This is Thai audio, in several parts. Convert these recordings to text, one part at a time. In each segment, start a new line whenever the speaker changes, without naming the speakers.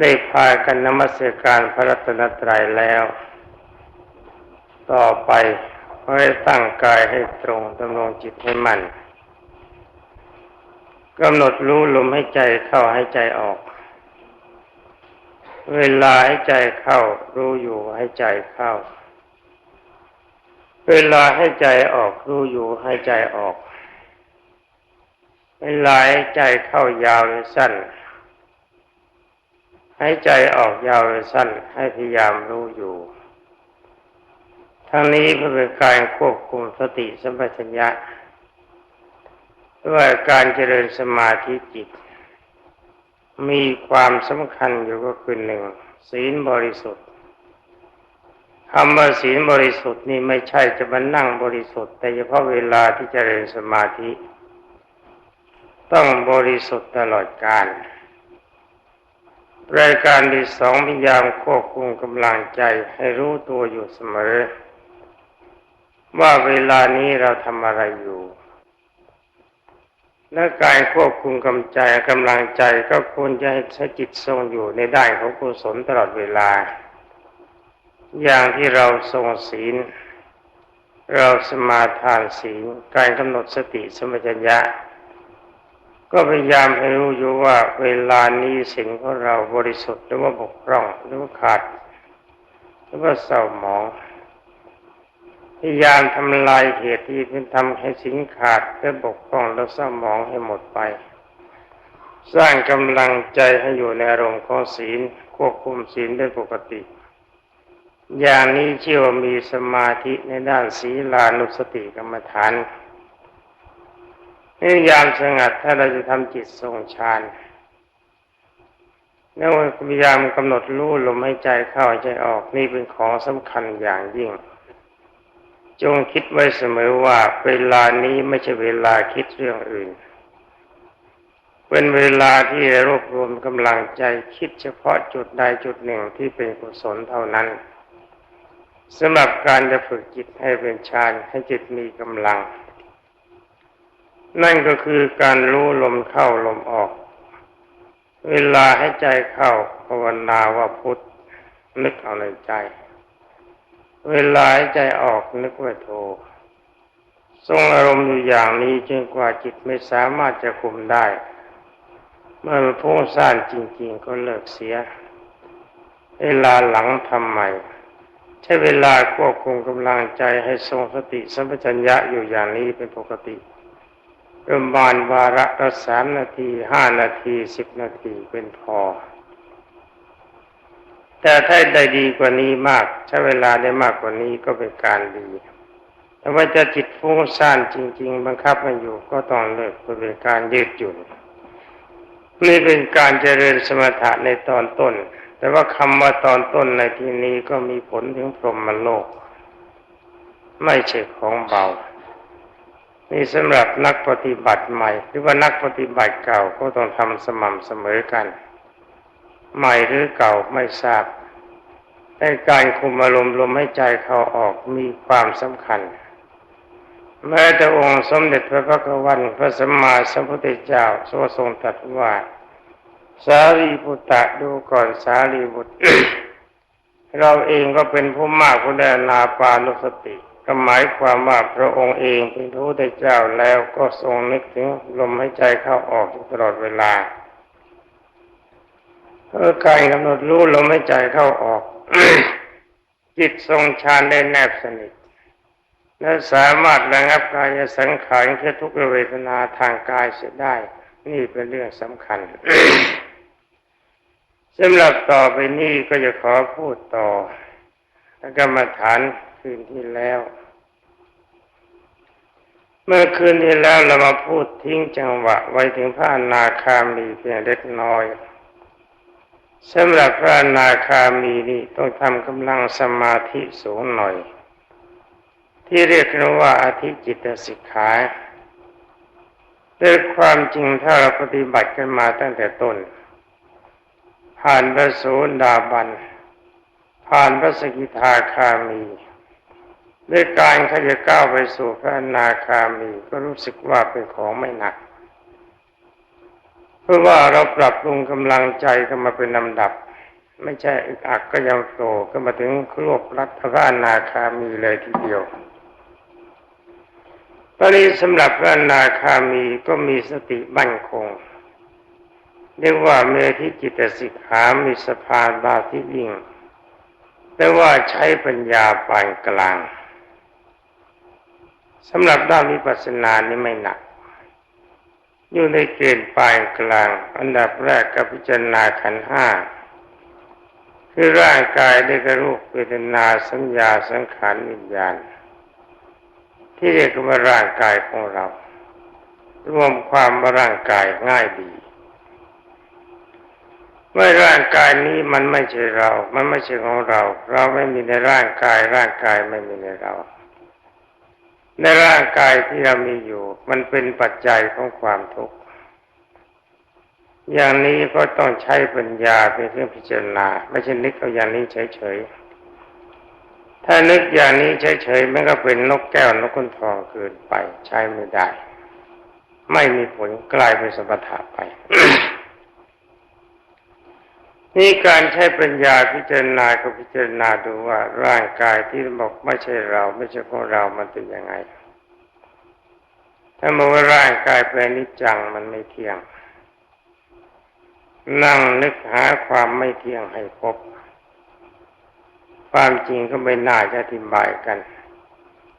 ได้พากันนมัสการพระรัตนตรัยแล้ว ต่อไปให้ตั้งกายให้ตรงดำรงจิตให้มั่นกำหนดรู้ลมให้ใจเข้าให้ใจออก เวลาให้ใจเข้า รู้อยู่ให้ใจเข้า เวลาให้ใจออก รู้อยู่ให้ใจออก เวลาให้ใจเข้ายาวหรือสั้น ให้ใจออกยาวหรือสั้นให้พยายามรู้อยู่ ทั้งนี้เพื่อเป็นการควบคุมสติสัมปชัญญะด้วยการเจริญสมาธิจิต มีความสำคัญอยู่ก็คือหนึ่งศีลบริสุทธิ์คำว่าศีลบริสุทธิ์นี่ไม่ใช่จะมานั่งบริสุทธิ์ แต่เฉพาะเวลาที่เจริญสมาธิ ต้องบริสุทธิ์ตลอดกาล รายการที่สองพยายามควบคุมกำลังใจให้รู้ตัวอยู่เสมอ ว่าเวลานี้เราทำอะไรอยู่ และการควบคุมกำใจกำลังใจก็ควรจะให้ใช้จิตทรงอยู่ในด้านของกุศลตลอดเวลา อย่างที่เราทรงศีล เราสมาทานศีล การกำหนดสติสมัญญะ ก็พยายามให้รู้อยู่ว่าเวลานี้สิ่งของเราบริสุทธิ์หรือว่าบกพร่องหรือว่าขาด หรือว่าเศร้าหมอง พยายามทำลายเหตุที่เป็นทำให้สิ่งขาดและบกพร่องและเศร้าหมองให้หมดไป สร้างกำลังใจให้อยู่ในอารมณ์ของศีลควบคุมศีลได้ปกติ อย่างนี้เชื่อว่ามีสมาธิในด้านศีลานุสติกรรมฐาน พยายามสงัดถ้าเราจะทำจิตทรงฌานแล้วพยายามกำหนดรู้ลมให้ใจเข้าใจออกนี่เป็นของสำคัญอย่างยิ่ง จงคิดไว้เสมอว่าเวลานี้ไม่ใช่เวลาคิดเรื่องอื่น เป็นเวลาที่รวบรวมกำลังใจคิดเฉพาะจุดใดจุดหนึ่งที่เป็นกุศลเท่านั้นสำหรับการจะฝึกจิตให้เป็นฌานให้จิตมีกำลัง นั่นก็คือการรู้ลมเข้าลมออก เวลาให้ใจเข้าภาวนาว่าพุทธนึกเอาในใจ เวลาให้ใจออกนึกว่าโททรงอารมณ์อยู่อย่างนี้จนกว่าจิตไม่สามารถจะคุมได้ เมื่อมันพุ่งซ่านจริง ๆ ก็เลิกเสีย เวลาหลังทำใหม่ ใช้เวลาควบคุมกำลังใจให้ทรงสติสัมปชัญญะอยู่อย่างนี้เป็นปกติ ประมาณวาระละสามนาทีห้านาทีสิบนาทีเป็นพอ แต่ถ้าได้ดีกว่านี้มากใช้เวลาได้มากกว่านี้ก็เป็นการดี แต่ว่าจะจิตฟุ้งซ่านจริง ๆ บังคับมันอยู่ก็ต้องเลิกเป็นการยืดหยุ่นนี่เป็นการเจริญสมถะในตอนต้น แต่ว่าคำว่าตอนต้นในที่นี้ก็มีผลถึงพรหมโลก ไม่ใช่ของเบา นี่สำหรับนักปฏิบัติใหม่ หรือว่านักปฏิบัติเก่าก็ต้องทำสม่ำเสมอกัน ใหม่หรือเก่าไม่ทราบแต่การคุมอารมณ์ลมให้ใจเขาออกมีความสำคัญ แม้แต่องค์สมเด็จพระพักวันพระสัมมาสัมพุทธเจ้าทรงตรัสว่า สารีบุตรดูก่อนสารีบุตรเราเองก็เป็นผู้มากผู้ได้นาปานุสติ ก็หมายความว่าพระองค์เองเป็นพระพุทธเจ้าแล้วก็ทรงนึกถึงลมหายใจเข้าออกตลอดเวลาเพื่อการกำหนดรู้ลมหายใจเข้าออก จิตทรงฌานได้แนบสนิท และสามารถระงับกายสังขารแค่ทุกเวทนาทางกายเสียได้ นี่เป็นเรื่องสำคัญสำหรับต่อไปนี้ก็จะขอพูดต่อ กรรมฐาน คืนที่แล้ว เมื่อคืนที่แล้วเรามาพูดทิ้งจังหวะไว้ถึงพระนาคามีเพียงเล็กน้อยสำหรับพระนาคามีนี่ต้องทำกำลังสมาธิสูงหน่อย ที่เรียกกันว่าอธิจิตสิกขาด้วยความจริงถ้าเราปฏิบัติกันมาตั้งแต่ต้น ผ่านพระโสดาบันผ่านพระสกิทาคามี ด้วยการเขาจะก้าวไปสู่พระนาคามีก็รู้สึกว่าเป็นของไม่หนัก เพราะว่าเราปรับปรุงกำลังใจเข้ามาเป็นลำดับ ไม่ใช่อึกอักก็ยังโตก็มาถึงครวบรัฐพระอนาคามีเลยทีเดียวตอนนี้สำหรับพระอนาคามีก็มีสติบั่นคงเรียกว่าเมธิจิตสิกขามีสภาบาที่ยิ่งแต่ว่าใช้ปัญญาปานกลาง สำหรับด้านวิปัสสนานี่ไม่หนัก อยู่ในเกณฑ์ปานกลาง อันดับแรกกับพิจารณาขันห้าคือร่างกายได้กระรูปเวทนาสัญญาสังขารวิญญาณ ที่เรียกว่าร่างกายของเรา รวมความว่าร่างกายง่ายดีเมื่อร่างกายนี้มันไม่ใช่เรา มันไม่ใช่ของเรา เราไม่มีในร่างกาย ร่างกายไม่มีในเรา ในร่างกายที่เรามีอยู่ มันเป็นปัจจัยของความทุกข์ อย่างนี้ก็ต้องใช้ปัญญาเป็นเครื่องพิจารณา ไม่ใช่นึกเอาอย่างนี้เฉยๆ ถ้านึกอย่างนี้เฉยๆมันก็เป็นนกแก้วนกขุนทองเกินไป ใช้ไม่ได้ ไม่มีผลกลายเป็นสมถะไป นี่การใช้ปัญญาพิจารณาก็พิจารณาดูว่าร่างกายที่บอกไม่ใช่เรา ไม่ใช่ของเรา มันเป็นยังไง ถ้าบอกว่าร่างกายเป็นนิจจังมันไม่เที่ยง นั่งนึกหาความไม่เที่ยงให้พบ ความจริงก็ไม่น่าจะอธิบายกัน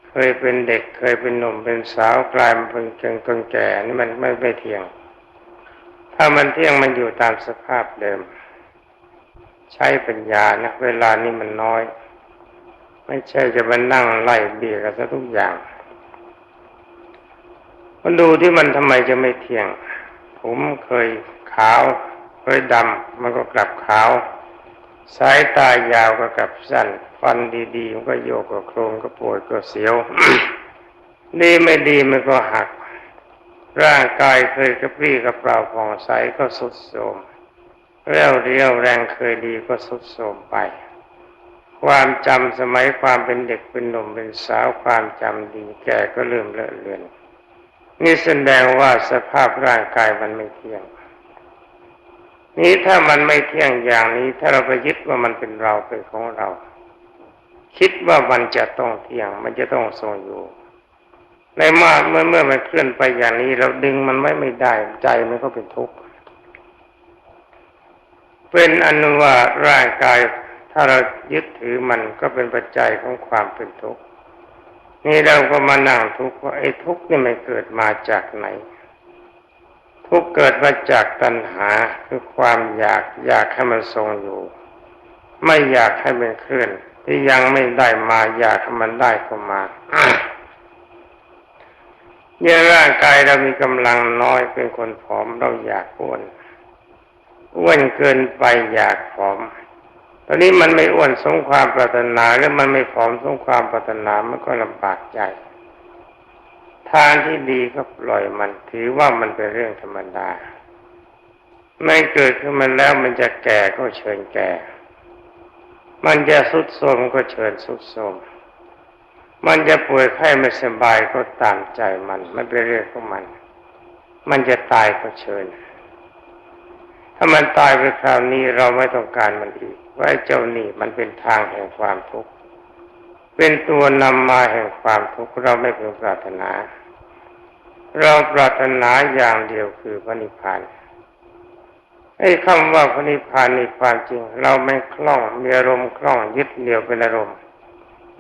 เคยเป็นเด็กเคยเป็นหนุ่มเป็นสาวกลายมาเป็นเกงคนแก่นี่มันไม่ไม่เที่ยง ถ้ามันเที่ยงมันอยู่ตามสภาพเดิม ใช้ปัญญานะเวลานี้มันน้อย ไม่ใช่จะมานั่งไล่เบียกันซะทุกอย่างมันดูที่มันทำไมจะไม่เที่ยง ผมเคยขาวเคยดำมันก็กลับขาว สายตายาวก็กลับสั้น ฟันดีๆมันก็โยกก็โครงก็ปวดก็เสียวดีไม่ดีมันก็หัก ร่างกายเคยกระปรี้กระเปร่าผ่องใสก็สุดโทรม เรี่ยวเรียวแรงเคยดีก็สุดโทมไป ความจำสมัยความเป็นเด็กเป็นหนุ่มเป็นสาวความจำดีแก่ก็เริ่มเลอะเลือน นี่แสดงว่าสภาพร่างกายมันไม่เที่ยง นี้ถ้ามันไม่เที่ยงอย่างนี้ ถ้าเราไปยึดว่ามันเป็นเราเป็นของเรา คิดว่ามันจะต้องเที่ยง มันจะต้องทรงอยู่ในมาเมื่อเมื่อมันเคลื่อนไปอย่างนี้ เราดึงมันไม่ไม่ได้ใจมันก็เป็นทุกข์ เป็นอนุว่าร่างกายถ้าเรายึดถือมันก็เป็นปัจจัยของความเป็นทุกข์นี่เราก็มานั่งทุกข์ว่าไอ้ทุกข์นี่มันเกิดมาจากไหน ทุกข์เกิดมาจากตัณหาคือความอยากอยากให้มันทรงอยู่ ไม่อยากให้มันเคลื่อน ที่ยังไม่ได้มาอยากให้มันได้เข้ามาเนี่ยร่างกายเรามีกำลังน้อยเป็นคนผอมเราอยากอ้วน อ้วนเกินไปอยากผอม ตอนนี้มันไม่อ้วนสมความปรารถนาหรือมันไม่ผอมสมความปรารถนามันก็ลำบากใจ ทางที่ดีก็ปล่อยมันถือว่ามันเป็นเรื่องธรรมดาไม่เกิดขึ้นมาแล้วมันจะแก่ก็เชิญแก่ มันจะสุดโทรมก็เชิญสุดโทรมมันจะป่วยไข้ไม่สบายก็ตามใจมัน ไม่เป็นเรื่องของมัน มันจะตายก็เชิญ ถ้ามันตายไปคราวนี้เราไม่ต้องการมันอีกว่าเจ้านี่มันเป็นทางแห่งความทุกข์เป็นตัวนำมาแห่งความทุกข์เราไม่พึงปรารถนา เราปรารถนาอย่างเดียวคือพระนิพพานไอ้คำว่าพระนิพพานนี่ความจริง เราไม่คล่องมีอารมณ์คล่องยึดเดียวเป็นอารมณ์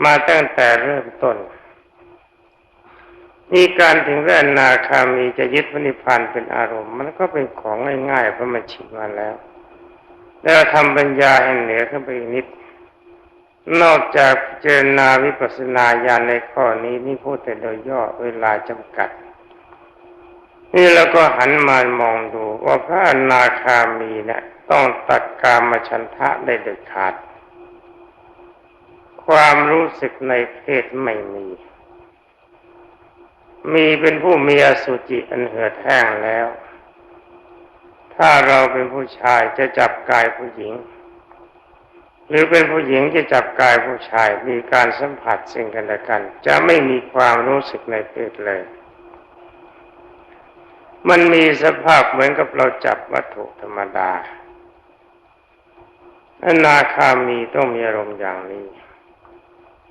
มาตั้งแต่เริ่มต้น มีการถึงเรื่อนาคามีจะยึดพระนิพพานเป็นอารมณ์ มันก็เป็นของง่ายๆเพราะมันชินมาแล้ว แล้วทำปัญญาให้เหนือขึ้นไปอีกนิด นอกจากเจรณาวิปัสสนาญาณในข้อนี้นี่พูดแต่โดยย่อเวลาจำกัด นี่เราก็หันมามองดูว่าพระอนาคามีเนะี่ยต้องตัดกามฉันทะได้เด็ดขาด ความรู้สึกในเพศไม่มี มีเป็นผู้มีอสุจิอันเหือดแห้งแล้ว ถ้าเราเป็นผู้ชายจะจับกายผู้หญิง หรือเป็นผู้หญิงจะจับกายผู้ชายมีการสัมผัสสิ่งกันและกัน จะไม่มีความรู้สึกในเพศเลย มันมีสภาพเหมือนกับเราจับวัตถุธรรมดาอนาคามีต้องมีอารมณ์อย่างนี้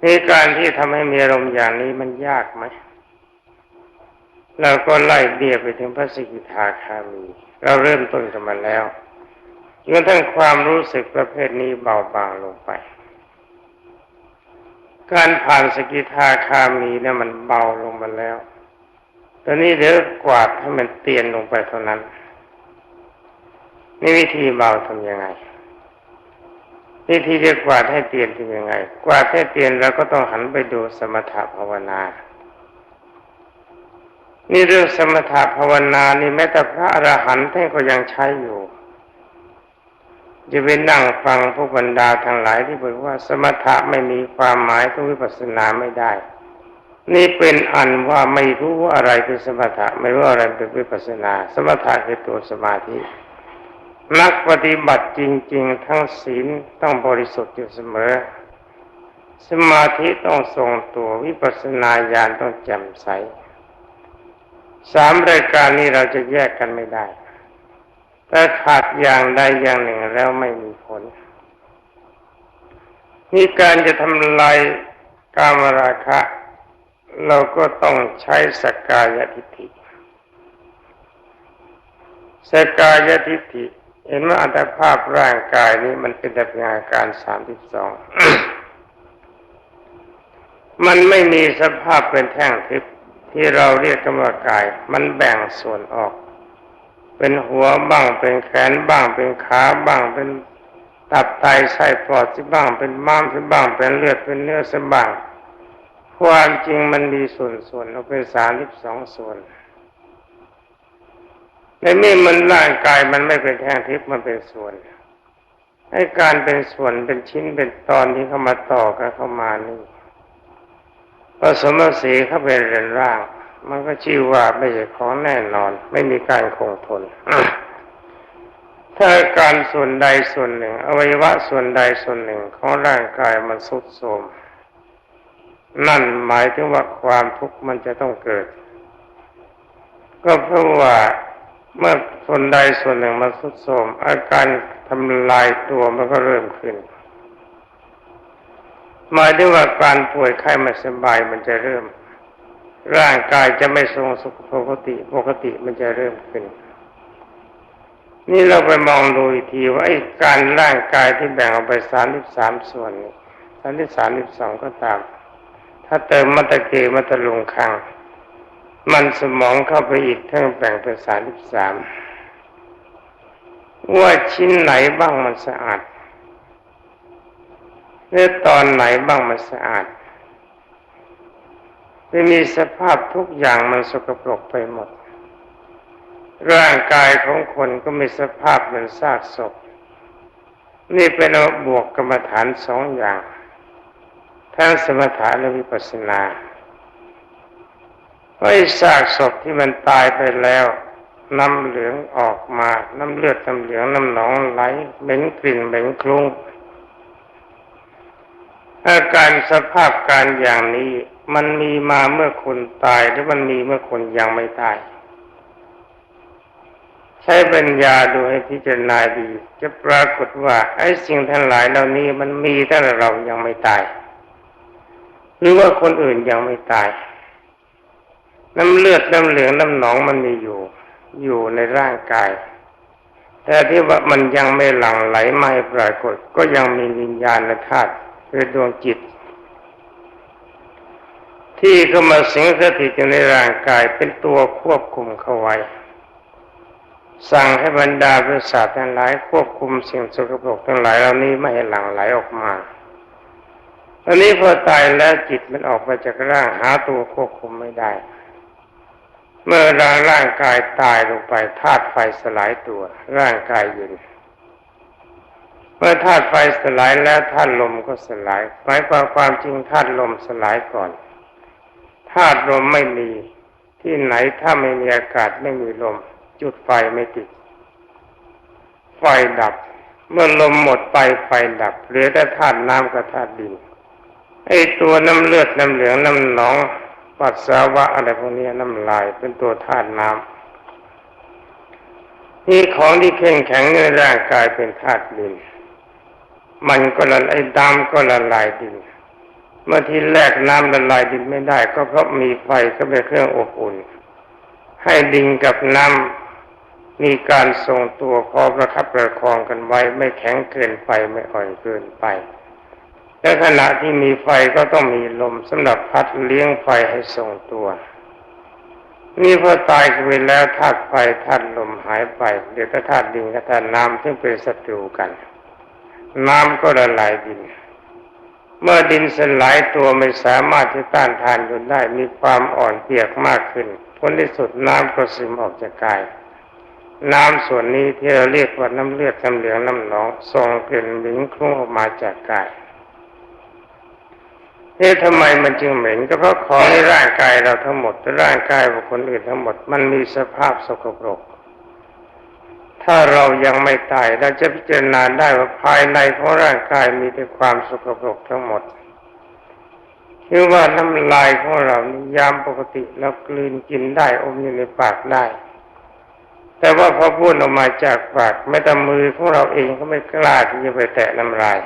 ในการที่ทำให้มีอารมณ์อย่างนี้มันยากไหม เราก็ไล่เบียไปถึงพระสิกิทาคามี เราเริ่มต้นกันมาแล้วจนทั้งความรู้สึกประเภทนี้เบาบางลงไป การผ่านสกิทาคามีเนี่ยมันเบาลงมาแล้ว ตอนนี้เดี๋ยวกวาดให้มันเตียนลงไปเท่านั้นนี่วิธีเบาทำยังไงวิธีจะกวาดให้เตียนทำยังไง กวาดให้เตียนเราก็ต้องหันไปดูสมถภาวนา นี่เรื่องสมถะภาวนานี่แม้แต่พระอรหันต์ท่านก็ยังใช้อยู่จะไปนั่งฟังพวกบรรดาทั้งหลายที่บอกว่าสมถะไม่มีความหมายต้องวิปัสสนาไม่ได้ นี่เป็นอันว่าไม่รู้ว่าอะไรเป็นสมถะไม่รู้อะไรเป็นวิปัสสนา สมถะคือตัวสมาธิ นักปฏิบัติจริง ๆ ทั้งศีลต้องบริสุทธิ์อยู่เสมอ สมาธิต้องทรงตัววิปัสสนาญาณต้องแจ่มใส สามรายการนี้เราจะแยกกันไม่ได้ถ้าขาดอย่างใดอย่างหนึ่งแล้วไม่มีผล นี่การจะทำลายกามราคะ เราก็ต้องใช้สกกายทิฏฐิสกกายทิฏฐิ เห็นว่าอัตภาพร่างกายนี้มันเป็นแต่เพียงอาการสามสิบสอง มันไม่มีสภาพเป็นแท่งทิพย์ ที่เราเรียกกันว่ากาย มันแบ่งส่วนออก เป็นหัวบ้างเป็นแขนบ้างเป็นขาบ้างเป็นตับไตไส้ปอดสิบ้างเป็นม้ามสิบ้างเป็นเลือดเป็นเนื้อสิบ้างความจริงมันมีส่วนส่วนเราเป็นสามสิบสองส่วนในเมื่อมันร่างกายมันไม่เป็นแท่งทิพย์มันเป็นส่วนให้การเป็นส่วนเป็นชิ้นเป็นตอนที่เข้ามาต่อกันเข้ามานี่ ผสมสีเข้าไปเรียนร่าง มันก็ชื่อว่าไม่ใช่ของแน่นอน ไม่มีการคงทนถ้าการส่วนใดส่วนหนึ่ง อวัยวะส่วนใดส่วนหนึ่งของร่างกายมันสุดโทรมนั่นหมายถึงว่าความทุกข์มันจะต้องเกิด ก็เพราะว่าเมื่อส่วนใดส่วนหนึ่งมันสุดโทรมอาการทำลายตัวมันก็เริ่มขึ้น หมายถึงว่าการป่วยไข้ไม่สบายมันจะเริ่ม ร่างกายจะไม่ทรงสุขปกติปกติมันจะเริ่มขึ้น นี่เราไปมองดูอีกทีว่าไอ้การร่างกายที่แบ่งออกไปสามสิบสามส่วนสามสิบสามสิบสองก็ตาม ถ้าเติมมัตะเกมัตะลุงคัง มันสมองเข้าไปอีกทั้งแบ่งเป็นสามสิบสามว่าชิ้นไหนบ้างมันสะอาด เนื้อตอนไหนบ้างมันสะอาดไม่มีสภาพทุกอย่างมันสกปรกไปหมด ร่างกายของคนก็มีสภาพเหมือนซากศพ นี่เป็นบวกกรรมฐานสองอย่าง ทั้งสมถะและวิปัสสนาไอ้ซากศพที่มันตายไปแล้วน้ำเหลืองออกมา น้ำเลือดน้ำเหลืองน้ำหนองไหลเหม็นกลิ่นเหม็นคลุ้ง อาการสภาพการอย่างนี้มันมีมาเมื่อคนตายหรือมันมีเมื่อคนยังไม่ตาย ใช้ปัญญาดูให้พิจารณาดี จะปรากฏว่าไอ้สิ่งทั้งหลายเหล่านี้มันมีแต่เรายังไม่ตาย หรือว่าคนอื่นยังไม่ตาย น้ำเลือดน้ำเหลืองน้ำหนองมันมีอยู่ อยู่ในร่างกาย แต่ที่ว่ามันยังไม่หลั่งไหลไม่ปรากฏ ก็ยังมีวิญญาณธาตุ คือดวงจิต ที่เข้ามาสิงสถิตอยู่ในร่างกายเป็นตัวควบคุมเข้าไว้ สั่งให้บรรดาประสาททั้งหลายควบคุมสิ่งสกปรกทั้งหลายเหล่านี้ไม่ให้หลั่งไหลออกมาตอนนี้พอตายแล้วจิตมันออกมาจากร่างหาตัวควบคุมไม่ได้ เมื่อร่างร่างกายตายลงไปธาตุไฟสลายตัว ร่างกายเย็น เมื่อธาตุไฟสลายแล้วธาตุลมก็สลายหมายความความจริงธาตุลมสลายก่อนธาตุลมไม่มีที่ไหนถ้าไม่มีอากาศไม่มีลม จุดไฟไม่ติด ไฟดับ เมื่อลมหมดไปไฟดับเหลือแต่ธาตุน้ำกับธาตุดินไอตัวน้ำเลือดน้ำเหลืองน้ำหนองปัสสาวะอะไรพวกนี้น้ำลายเป็นตัวธาตุน้ำนี่ของที่เข้มแข็งในร่างกายเป็นธาตุดิน มันก็ละลายดำก็ละลายดินเมื่อที่แรกน้ำละลายดินไม่ได้ ก็เพราะมีไฟก็เป็นเครื่องอบอุ่น ให้ดินกับน้ำมีการทรงตัวพอประคับประคองกันไว้ ไม่แข็งเกินไปไม่อ่อนเกินไปและขณะที่มีไฟก็ต้องมีลมสำหรับพัดเลี้ยงไฟให้ทรงตัว นี่พอตายไปแล้วธาตุไฟธาตุลมหายไปเดี๋ยวธาตุดินกับธาตุน้ำซึ่งเป็นศัตรูกัน น้ำก็ละลายดิน เมื่อดินสลายตัวไม่สามารถที่ต้านทานอยู่ได้มีความอ่อนเปียกมากขึ้นผลที่สุดน้ำก็ซึมออกจากกาย น้ำส่วนนี้ที่เราเรียกว่าน้ำเลือดน้ำเหลืองน้ำหนองส่งกลิ่นเหม็นคลุ้งออกมาจากกายเอ๊ะทำไมมันจึงเหม็นก็เพราะของในร่างกายเราทั้งหมดร่างกายของคนอื่นทั้งหมด มันมีสภาพสกปรก ถ้าเรายังไม่ตายเราจะพิจารณาได้ว่าภายในของร่างกายมีแต่ความสกปรกทั้งหมดคือว่าน้ำลายของเรานี่ยามปกติเรากลืนกินได้อมอยู่ในปากได้ แต่ว่าพอพูดออกมาจากปากแม้แต่มือของเราเองก็ไม่กล้าที่จะไปแตะน้ำลาย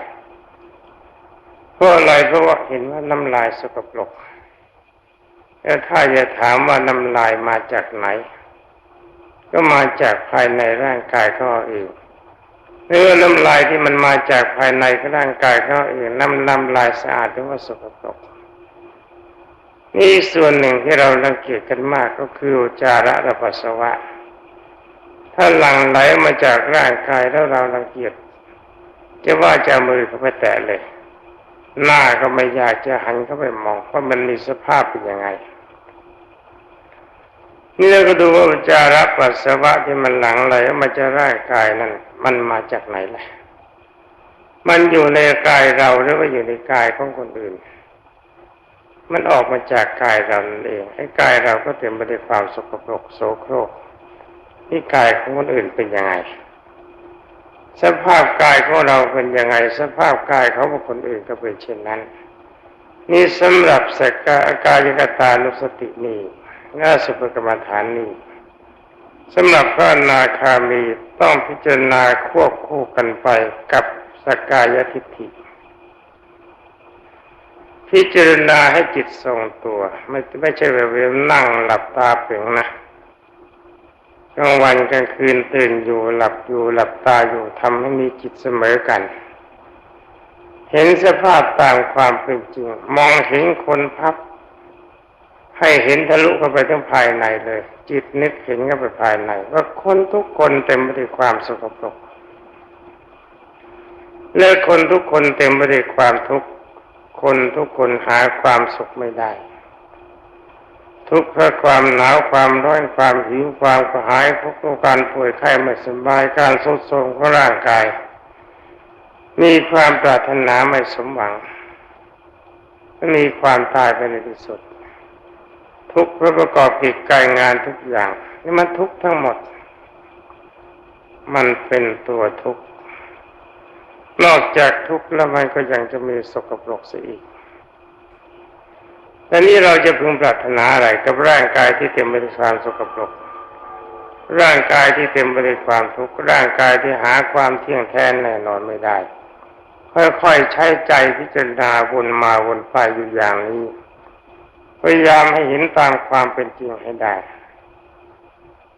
เพราะอะไรเพราะว่าเห็นว่าน้ำลายสกปรกแล้วถ้าจะถามว่าน้ำลายมาจากไหน ก็มาจากภายในร่างกายเขาเองเนื้อน้ำลายที่มันมาจากภายในร่างกายเขาเองน้ำน้ำลายสะอาดหรือว่าสกปรกนี่ส่วนหนึ่งที่เราสังเกตกันมากก็คืออุจาระและปัสสาวะ ถ้าหลั่งไหลมาจากร่างกายแล้วเรารังเกียจจะว่าจะมือเข้าไปแตะเลย หน้าก็ไม่อยากจะหันเข้าไปมองเพราะมันมีสภาพเป็นยังไง นี่เราก็ดูว่าอุจจาระปัสสาวะที่มันหลั่งไหลมาจากร่างกายนั้นมันมาจากไหนล่ะ มันอยู่ในกายเราหรือว่าอยู่ในกายของคนอื่น มันออกมาจากกายเราเองไอ้กายเราก็เต็มไปด้วยความสกปรกโสโครกนี่กายของคนอื่นเป็นยังไง สภาพกายของเราเป็นยังไง สภาพกายเขาของคนอื่นก็เป็นเช่นนั้น นี่สำหรับสกกายกตานุสตินี่ ง่าสุภกรรมฐานนี่สำหรับพระนาคามีต้องพิจารณาควบคู่กันไปกับสกายทิฏฐิ พิจารณาให้จิตทรงตัว ไม่ไม่ใช่แบบนั่งหลับตาเปล่งนะกลางวันกลางคืนตื่นอยู่หลับอยู่หลับตาอยู่ทำให้มีจิตเสมอกัน เห็นสภาพตามความเป็นจริง มองเห็นคนพับ ให้เห็นทะลุเข้าไปทั้งภายในเลย จิตนึกเห็นเข้าไปภายใน ว่าคนทุกคนเต็มไปด้วยความสกปรกและคนทุกคนเต็มไปด้วยความทุกข์คนทุกคนหาความสุขไม่ได้ ทุกข์เพราะความหนาวความร้อนความหิวความกระหายพวกการป่วยไข้ไม่สบายการทรุดโทรมของร่างกาย มีความปรารถนาไม่สมหวังมีความตายไปในที่สุด ทุกข์เพราะประกอบกิจการงานทุกอย่าง นี่มันทุกข์ทั้งหมด มันเป็นตัวทุกข์ นอกจากทุกข์แล้วมันก็ยังจะมีสกปรกเสียอีกแต่นี้เราจะพึงปรารถนาอะไรกับร่างกายที่เต็มไปด้วยความสกปรก ร่างกายที่เต็มไปด้วยความทุกข์ ร่างกายที่หาความเที่ยงแท้แน่นอนไม่ได้ ค่อยๆใช้ใจพิจารณาวนมาวนไปอยู่อย่างนี้ พยายามให้เห็นตามความเป็นจริงให้ได้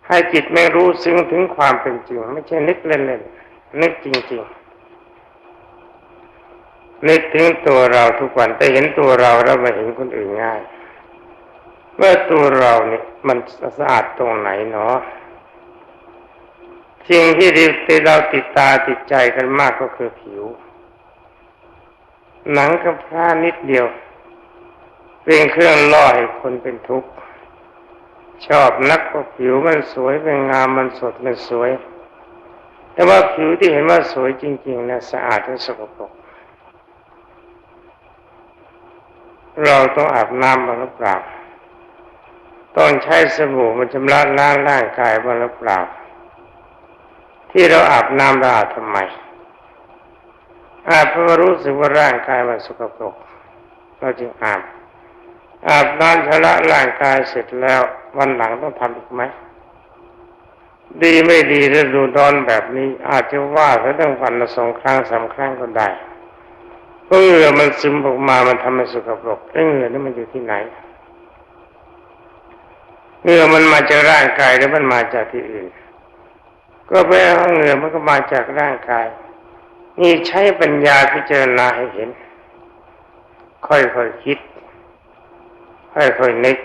ให้จิตไม่รู้ซึ้งถึงความเป็นจริง ไม่ใช่นึกเล่นๆนึกจริงๆนึกถึงตัวเราทุกวันแต่เห็นตัวเราแล้วมาเห็นคนอื่นง่ายเมื่อตัวเราเนี่ยมันสะอาดตรงไหนเนาะสิ่งที่เราติดตาติดใจกันมากก็คือผิว หนังกับผ้านิดเดียว เป็นเครื่องล่อให้คนเป็นทุกข์ชอบนักก็ผิวมันสวยเป็นงามมันสดมันสวย แต่ว่าผิวที่เห็นว่าสวยจริงๆนะสะอาดและสกปรกเราต้องอาบน้ำบ้างหรือเปล่าต้องใช้สบู่มันชำระล้างร่างกายบ้างหรือเปล่าที่เราอาบน้ำเราอาบทำไมอาบเพราะรู้สึกว่าร่างกายมันสกปรกเราจึงอาบ อาบน้ำชำระร่างกายเสร็จแล้ว วันหลังต้องทำอีกไหมดีไม่ดีฤดูร้อนแบบนี้ อาจจะว่าถ้าต้องวันละสองครั้งสามครั้งก็ได้เพราะเหงื่อมันซึมออกมามันทำให้สกปรกแล้วเหงื่อนี่มันอยู่ที่ไหนเหงื่อมันมาจากร่างกายหรือมันมาจากที่อื่น ก็แปลว่าเหงื่อมันก็มาจากร่างกาย นี่ใช้ปัญญาพิจารณาให้เห็น ค่อยๆคคิด ให้ค่อยนึก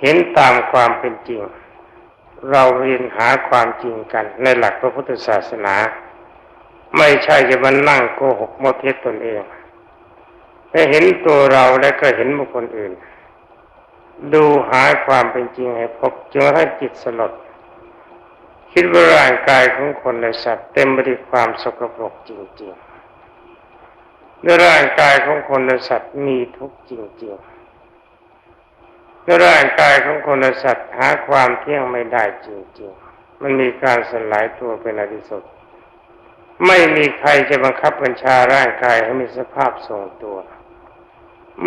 เห็นตามความเป็นจริง เราเรียนหาความจริงกัน ในหลักพระพุทธศาสนา ไม่ใช่จะมานั่งโกหกโมเทศตนเองให้เห็นตัวเราและก็เห็นบุคคลอื่น ดูหาความเป็นจริงให้พบจนให้จิตสลดคิดว่าร่างกายของคนและสัตว์เต็มไปด้วยความสกปรกจริงๆในร่างกายของคนและสัตว์มีทุกข์จริงๆ ในร่างกายของคนสัตว์หาความเที่ยงไม่ได้จริงๆ มันมีการสลายตัวเป็นอดิสุดไม่มีใครจะบังคับบัญชาร่างกายให้มีสภาพทรงตัว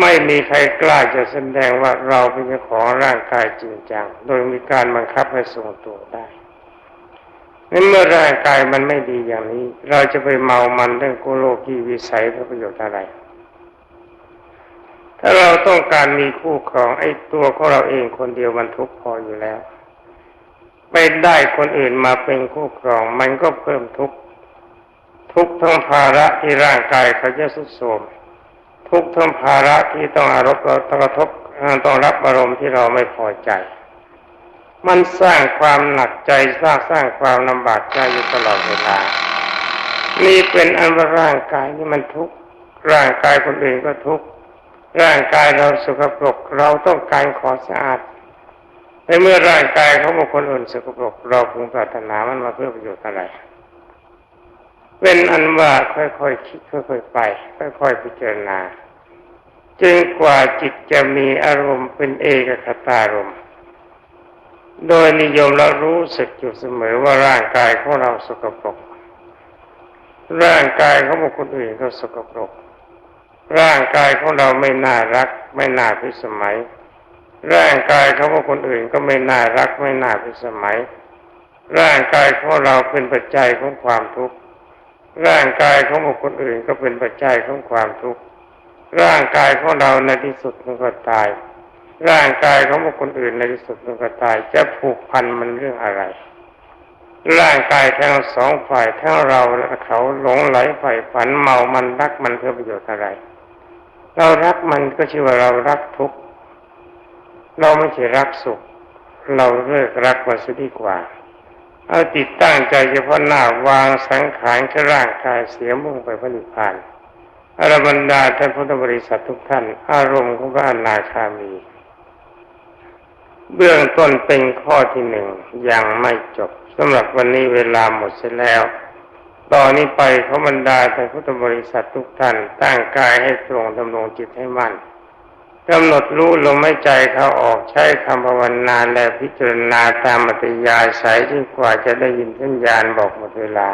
ไม่มีใครกล้าจะแสดงว่าเราเป็นเจ้าของร่างกายจริงจัง โดยมีการบังคับให้ทรงตัวได้ในเมื่อร่างกายมันไม่ดีอย่างนี้ เราจะไปเมามันเรื่องโกโลกีวิสัยเพื่อประโยชน์อะไร ถ้าเราต้องการมีคู่ครองไอ้ตัวของเราเองคนเดียวมันทุกข์พออยู่แล้ว ไปได้คนอื่นมาเป็นคู่ครอง มันก็เพิ่มทุกข์ทุกทั้งภาระที่ร่างกายเขาจะสุดโทรมทุกทั้งภาระที่ต้องอารมณ์ต้องกระทบต้องรับอารมณ์ที่เราไม่พอใจ มันสร้างความหนักใจสร้างสร้างความลำบากใจอยู่ตลอดเวลานี่เป็นอันว่าร่างกายนี่มันทุกข์ร่างกายคนอื่นก็ทุกข์ ร่างกายเราสกปรกเราต้องการขอสะอาดในเมื่อร่างกายของบุคคลอื่นสกปรกเราพึงปรารถนามันมาเพื่อประโยชน์อะไรเป็นอันว่าค่อยๆคิดค่อยๆไป ค่อยๆพิจารณาจึงกว่าจิตจะมีอารมณ์เป็นเอกคตารมณ์โดยนิยมแล้วรู้สึกอยู่เสมอว่าร่างกายของเราสกปรก ร่างกายของบุคคลอื่นก็สกปรก ร่างกายของเราไม่น่ารัก ไม่น่าพิสมัย ร่างกายเของบุคคลอื่นก็ไม่น่ารัก ไม่น่าพิสมัย ร่างกายของเราเป็นปัจจัยของความทุกข์ร่างกายของบุคคลอื่นก็เป็นปัจจัยของความทุกข์ร่างกายของเราในที่สุดมันก็ตาย ร่างกายของบุคคลอื่นในที่สุดมันก็ตาย จะผูกพันมันเรื่องอะไร ร่างกายทั้งสองฝ่ายทั้งเราและเขาหลงไหลใฝ่ฝันเมามันรักมันเพื่อประโยชน์อะไร เรารักมันก็ชื่อว่าเรารักทุกข์เราไม่ใช่รักสุข เราเลิกรักมันซะดีกว่า เอาติดตั้งใจเฉพาะหน้าวางสังขารแค่ร่างกายเสียมุ่งไปพระนิพพานอรบรรดาท่านพุทธบริษัททุกท่าน อารมณ์ของพระอนาคามี เบื้องต้นเป็นข้อที่หนึ่งยังไม่จบสำหรับวันนี้เวลาหมดเสียแล้ว ตอนนี้ไปขอบรรดาท่พุทธบริษัททุกท่านตั้งกายให้ตรงดำรงจิตให้มั่นกำหนดรู้ลมหายใจเขาออกใช้คำภาวนาและพิจารณาตามอัตยาสายจนกว่าจะได้ยินสัญญาณบอกหมดเวลา